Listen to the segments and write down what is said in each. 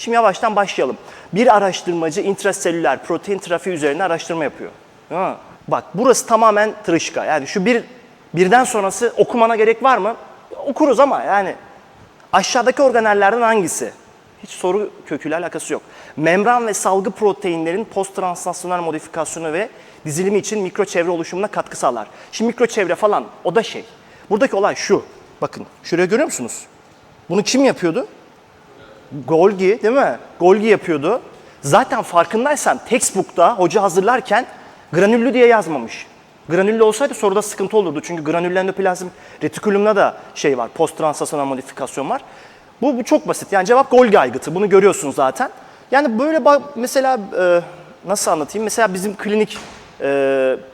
Şimdi yavaştan başlayalım. Bir araştırmacı intraselüler protein trafiği üzerine araştırma yapıyor. Ha, Bak burası tamamen tırışka. Yani şu bir birden sonrası okumana gerek var mı? Okuruz ama yani aşağıdaki organellerden hangisi? Hiç soru köküyle alakası yok. Membran ve salgı proteinlerin post-translasyonel modifikasyonu ve dizilimi için mikro çevre oluşumuna katkı sağlar. Şimdi mikro çevre falan o da şey. Buradaki olay şu. Bakın şuraya görüyor musunuz? Bunu kim yapıyordu? Golgi değil mi? Golgi yapıyordu. Zaten farkındaysan textbook'ta hoca hazırlarken granüllü diye yazmamış. Granüllü olsaydı soruda sıkıntı olurdu. Çünkü granüllü endoplazm retikulumda da şey var, post translasyonel modifikasyon var. Bu, bu çok basit. Yani cevap Golgi aygıtı. Bunu görüyorsunuz zaten. Yani böyle mesela e, nasıl anlatayım? Mesela bizim klinik e,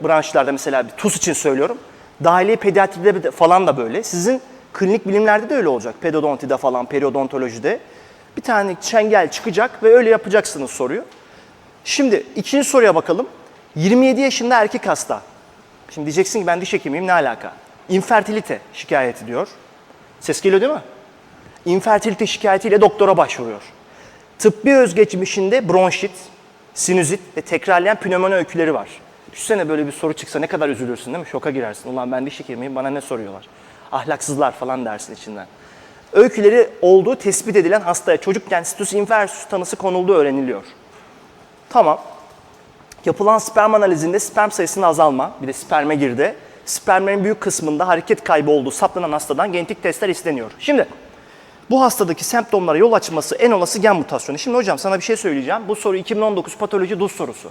branşlarda mesela bir TUS için söylüyorum. Dahiliye pediatride de- falan da böyle. Sizin klinik bilimlerde de öyle olacak. Pedodontide falan, periodontolojide. Bir tane çengel çıkacak ve öyle yapacaksınız soruyu. Şimdi ikinci soruya bakalım. 27 yaşında erkek hasta. Şimdi diyeceksin ki ben diş hekimiyim ne alaka? İnfertilite şikayet ediyor. Ses geliyor değil mi? İnfertilite şikayetiyle doktora başvuruyor. Tıbbi özgeçmişinde bronşit, sinüzit ve tekrarlayan pnömoni öyküleri var. Düşünsene böyle bir soru çıksa ne kadar üzülürsün değil mi? Şoka girersin. Ulan ben diş hekimiyim bana ne soruyorlar? Ahlaksızlar falan dersin içinden. Öyküleri olduğu tespit edilen hastaya çocukken situs inversus tanısı konulduğu öğreniliyor. Tamam. Yapılan sperm analizinde sperm sayısında azalma, bir de sperme girdi. Spermlerin büyük kısmında hareket kaybı olduğu saptanan hastadan genetik testler isteniyor. Şimdi bu hastadaki semptomlara yol açması en olası gen mutasyonu. Şimdi hocam sana bir şey söyleyeceğim. Bu soru 2019 patoloji DUS sorusu.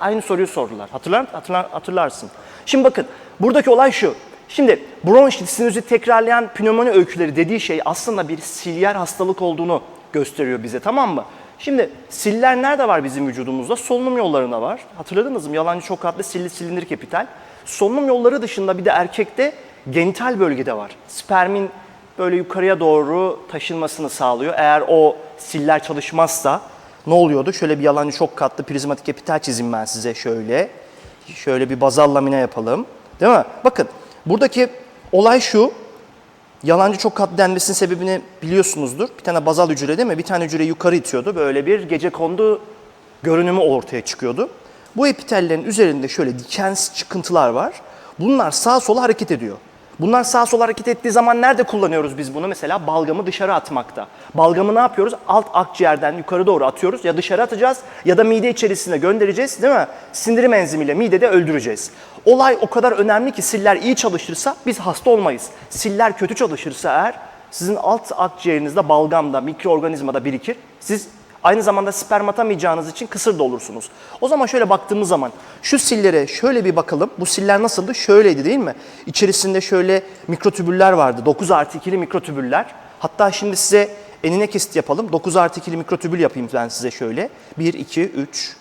Aynı soruyu sordular. Hatırlar, hatırlar, hatırlarsın. Şimdi bakın buradaki olay şu. Şimdi bronşit, sinüzit tekrarlayan pnömoni öyküleri dediği şey aslında bir silyer hastalık olduğunu gösteriyor bize tamam mı? Şimdi siller nerede var bizim vücudumuzda? Solunum yollarında var. Hatırladınız mı? Yalancı çok adlı silli silindirik epitel. Solunum yolları dışında bir de erkekte genital bölgede var. Spermin böyle yukarıya doğru taşınmasını sağlıyor. Eğer o siller çalışmazsa ne oluyordu? Şöyle bir yalancı çok katlı prizmatik epitel çizeyim ben size şöyle. Şöyle bir bazal lamine yapalım. Değil mi? Bakın buradaki olay şu. Yalancı çok katlı denmesinin sebebini biliyorsunuzdur. Bir tane bazal hücre değil mi? Bir tane hücre yukarı itiyordu. Böyle bir gece kondu görünümü ortaya çıkıyordu. Bu epitellerin üzerinde şöyle dikensiz çıkıntılar var. Bunlar sağa sola hareket ediyor. Bunlar sağa sola hareket ettiği zaman nerede kullanıyoruz biz bunu? Mesela balgamı dışarı atmakta. Balgamı ne yapıyoruz? Alt akciğerden yukarı doğru atıyoruz. Ya dışarı atacağız ya da mide içerisine göndereceğiz değil mi? Sindirim enzimiyle midede öldüreceğiz. Olay o kadar önemli ki siller iyi çalışırsa biz hasta olmayız. Siller kötü çalışırsa eğer sizin alt akciğerinizde balgamda, mikroorganizmada birikir. Siz Aynı zamanda sperm atamayacağınız için kısır da olursunuz. O zaman şöyle baktığımız zaman şu sillere şöyle bir bakalım. Bu siller nasıldı? Şöyleydi değil mi? İçerisinde şöyle mikrotübüller vardı. 9 artı 2'li mikrotübüller. Hatta şimdi size enine kesit yapalım. 9 artı 2'li mikrotübül yapayım ben size şöyle. 1, 2, 3,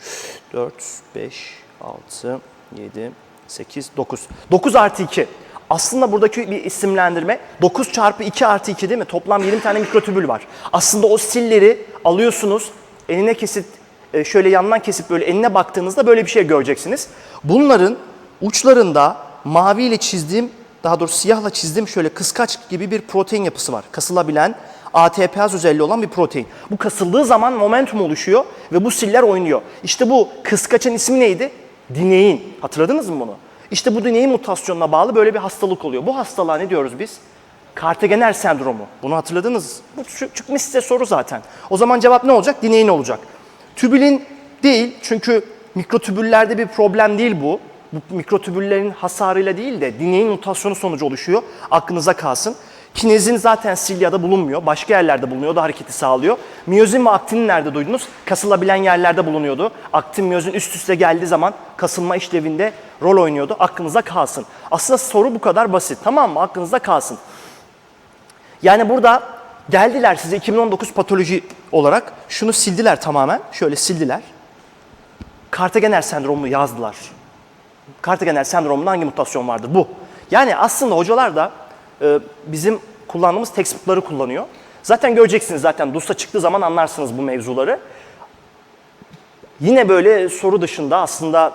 4, 5, 6, 7, 8, 9. 9 artı 2. Aslında buradaki bir isimlendirme 9 çarpı 2 artı 2 değil mi? Toplam 20 tane mikrotübül var. Aslında o silleri alıyorsunuz, eline kesip e, şöyle yandan kesip böyle eline baktığınızda böyle bir şey göreceksiniz. Bunların uçlarında maviyle çizdiğim, daha doğrusu siyahla çizdiğim şöyle kıskaç gibi bir protein yapısı var. Kasılabilen ATPaz özelliği olan bir protein. Bu kasıldığı zaman momentum oluşuyor ve bu siller oynuyor. İşte bu kıskaçın ismi neydi? Dinein. Hatırladınız mı bunu? İşte bu dinein mutasyonuna bağlı böyle bir hastalık oluyor. Bu hastalığa ne diyoruz biz? Kartegener sendromu. Bunu hatırladınız. Bu çı- çıkmış size soru zaten. O zaman cevap ne olacak? Dinein olacak. Tübülin değil çünkü mikrotübüllerde bir problem değil bu. Bu mikrotübüllerin hasarıyla değil de dinein mutasyonu sonucu oluşuyor. Aklınıza kalsın. Kinezin zaten silyada bulunmuyor. Başka yerlerde bulunuyor. Da hareketi sağlıyor. Miyozin ve aktinin nerede duydunuz? Kasılabilen yerlerde bulunuyordu. Aktin miyozin üst üste geldiği zaman kasılma işlevinde rol oynuyordu. Aklınıza kalsın. Aslında soru bu kadar basit. Tamam mı? Aklınızda kalsın. Yani burada geldiler size 2019 patoloji olarak şunu sildiler tamamen. Şöyle sildiler. Kartegener sendromunu yazdılar. Kartegener sendromunda hangi mutasyon vardır? Bu. Yani aslında hocalar da e, bizim kullandığımız textbook'ları kullanıyor. Zaten göreceksiniz zaten DUS'a çıktığı zaman anlarsınız bu mevzuları. Yine böyle soru dışında aslında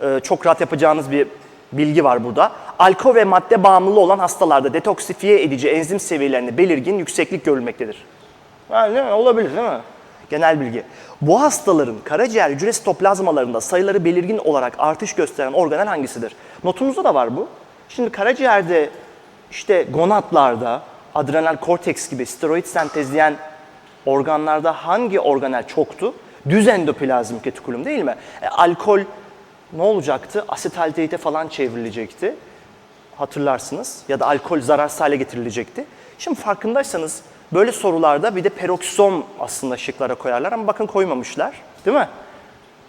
e, çok rahat yapacağınız bir bilgi var burada. Alkol ve madde bağımlılığı olan hastalarda detoksifiye edici enzim seviyelerinde belirgin yükseklik görülmektedir. Ha, değil mi? Olabilir değil mi? Genel bilgi. Bu hastaların karaciğer hücre sitoplazmalarında sayıları belirgin olarak artış gösteren organel hangisidir? Notumuzda da var bu. Şimdi karaciğerde işte gonatlarda, adrenal korteks gibi steroid sentezleyen organlarda hangi organel çoktu? Düz endoplazmik retikulum değil mi? E, alkol ne olacaktı? Asetaldehite falan çevrilecekti. Hatırlarsınız. Ya da alkol zararsız hale getirilecekti. Şimdi farkındaysanız böyle sorularda bir de peroksom aslında şıklara koyarlar ama bakın koymamışlar. Değil mi?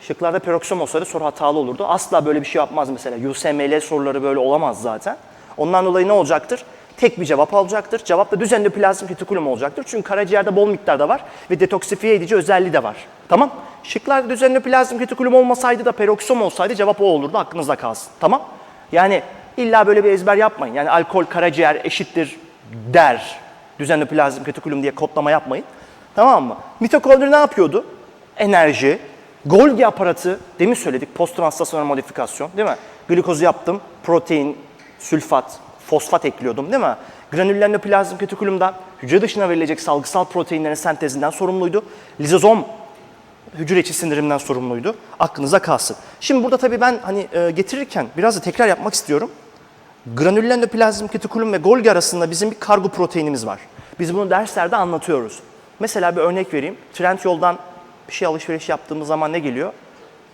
Şıklarda peroksom olsaydı soru hatalı olurdu. Asla böyle bir şey yapmaz mesela. USML soruları böyle olamaz zaten. Ondan dolayı ne olacaktır? Tek bir cevap alacaktır. Cevap da düz endoplazmik retikulum olacaktır. Çünkü karaciğerde bol miktarda var ve detoksifiye edici özelliği de var. Tamam? Şıklarda düz endoplazmik retikulum olmasaydı da peroksom olsaydı cevap o olurdu. Aklınızda kalsın. Tamam? Yani illa böyle bir ezber yapmayın. Yani alkol karaciğer eşittir der. Düz endoplazmik retikulum diye kodlama yapmayın. Tamam mı? Mitokondri ne yapıyordu? Enerji, Golgi aparatı, demin söyledik post-translasyonel modifikasyon değil mi? Glikozu yaptım, protein, sülfat, fosfat ekliyordum değil mi? Granüller endoplazmik retikulumda hücre dışına verilecek salgısal proteinlerin sentezinden sorumluydu. Lizozom hücre içi sindirimden sorumluydu. Aklınıza kalsın. Şimdi burada tabii ben hani e, getirirken biraz da tekrar yapmak istiyorum. Granüller endoplazmik retikulum ve Golgi arasında bizim bir kargo proteinimiz var. Biz bunu derslerde anlatıyoruz. Mesela bir örnek vereyim. Trend yoldan bir şey alışveriş yaptığımız zaman ne geliyor?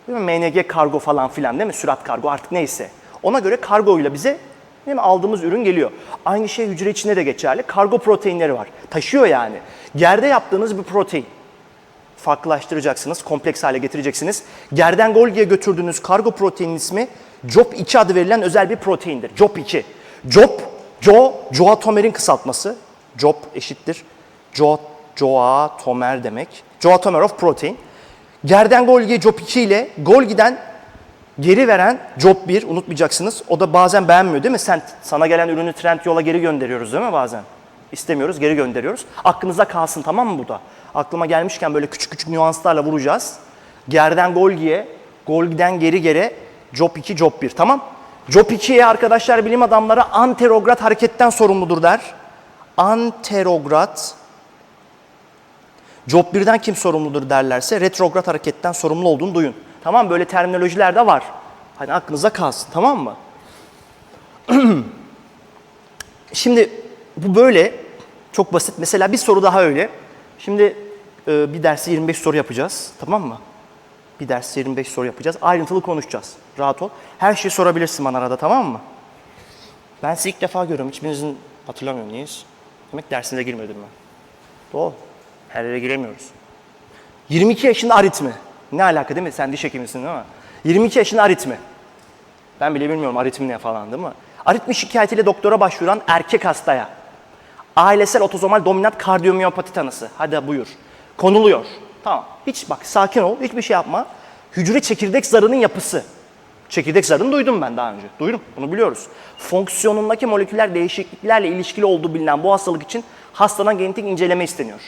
Değil mi? MNG kargo falan filan değil mi? Sürat kargo artık neyse. Ona göre kargoyla bize değil mi? aldığımız ürün geliyor. Aynı şey hücre içinde de geçerli. Kargo proteinleri var. Taşıyor yani. Gerde yaptığınız bir protein farklılaştıracaksınız, kompleks hale getireceksiniz. Gerden Golgi'ye götürdüğünüz kargo proteinin ismi COP2 adı verilen özel bir proteindir. COP2. COP, CO, coatomerin kısaltması. COP eşittir. Co, coatomer demek. Coatomer of protein. Gerden Golgi'ye COP2 ile Golgi'den geri veren COP1 unutmayacaksınız. O da bazen beğenmiyor değil mi? Sen sana gelen ürünü trend yola geri gönderiyoruz değil mi bazen? İstemiyoruz, geri gönderiyoruz. Aklınıza kalsın tamam mı bu da? Aklıma gelmişken böyle küçük küçük nüanslarla vuracağız. Gerden Golgi'ye, Golgi'den geri geri Job 2, Job 1 tamam? Job 2'ye arkadaşlar bilim adamları anterograd hareketten sorumludur der. Anterograd Job 1'den kim sorumludur derlerse retrograd hareketten sorumlu olduğunu duyun. Tamam? Böyle terminolojiler de var. Hani aklınıza kalsın tamam mı? Şimdi bu böyle çok basit. Mesela bir soru daha öyle. Şimdi e, bir dersi 25 soru yapacağız. Tamam mı? Bir dersi 25 soru yapacağız. Ayrıntılı konuşacağız. Rahat ol. Her şeyi sorabilirsin bana arada tamam mı? Ben sizi ilk defa görüyorum. Hiçbirinizin hatırlamıyorum niyiz? Demek dersinize girmedim ben. Doğru. Her yere giremiyoruz. 22 yaşında aritmi. Ne alaka değil mi? Sen diş hekimisin değil mi? 22 yaşında aritmi. Ben bile bilmiyorum aritmi ne falan değil mi? Aritmi şikayetiyle doktora başvuran erkek hastaya ailesel otozomal dominant kardiyomiyopati tanısı. Hadi buyur. Konuluyor. Tamam. Hiç bak sakin ol. Hiçbir şey yapma. Hücre çekirdek zarının yapısı. Çekirdek zarını duydum ben daha önce. Duydum. Bunu biliyoruz. Fonksiyonundaki moleküler değişikliklerle ilişkili olduğu bilinen bu hastalık için hastadan genetik inceleme isteniyor.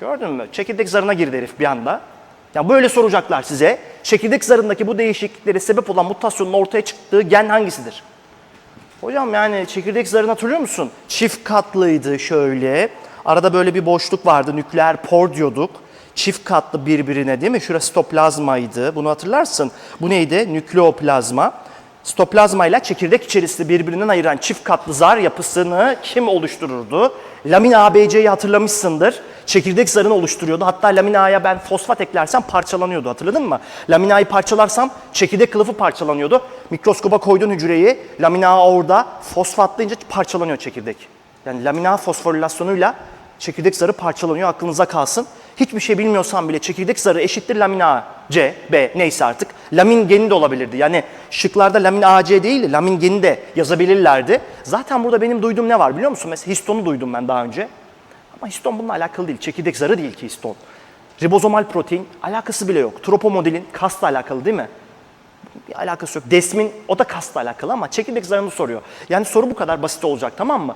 Gördün mü? Çekirdek zarına girdi herif bir anda. Ya böyle soracaklar size. Çekirdek zarındaki bu değişikliklere sebep olan mutasyonun ortaya çıktığı gen hangisidir? Hocam yani çekirdek zarını hatırlıyor musun? Çift katlıydı şöyle. Arada böyle bir boşluk vardı. Nükleer por diyorduk. Çift katlı birbirine değil mi? Şurası sitoplazmaydı. Bunu hatırlarsın. Bu neydi? Nükleoplazma. Sitoplazma ile çekirdek içerisinde birbirinden ayıran çift katlı zar yapısını kim oluştururdu? Lamin ABC'yi hatırlamışsındır. Çekirdek zarını oluşturuyordu. Hatta lamin A'ya ben fosfat eklersem parçalanıyordu. Hatırladın mı? Lamin A'yı parçalarsam çekirdek kılıfı parçalanıyordu. Mikroskoba koyduğun hücreyi lamin A orada fosfatlayınca parçalanıyor çekirdek. Yani lamin A fosforilasyonuyla çekirdek zarı parçalanıyor. Aklınıza kalsın. Hiçbir şey bilmiyorsan bile çekirdek zarı eşittir lamin A, C, B neyse artık. Lamin geni de olabilirdi. Yani şıklarda lamin A, C değil lamin geni de yazabilirlerdi. Zaten burada benim duyduğum ne var biliyor musun? Mesela histonu duydum ben daha önce. Ama histon bununla alakalı değil. Çekirdek zarı değil ki histon. Ribozomal protein alakası bile yok. Tropomodilin kasla alakalı değil mi? Bir alakası yok. Desmin o da kasla alakalı ama çekirdek zarını soruyor. Yani soru bu kadar basit olacak tamam mı?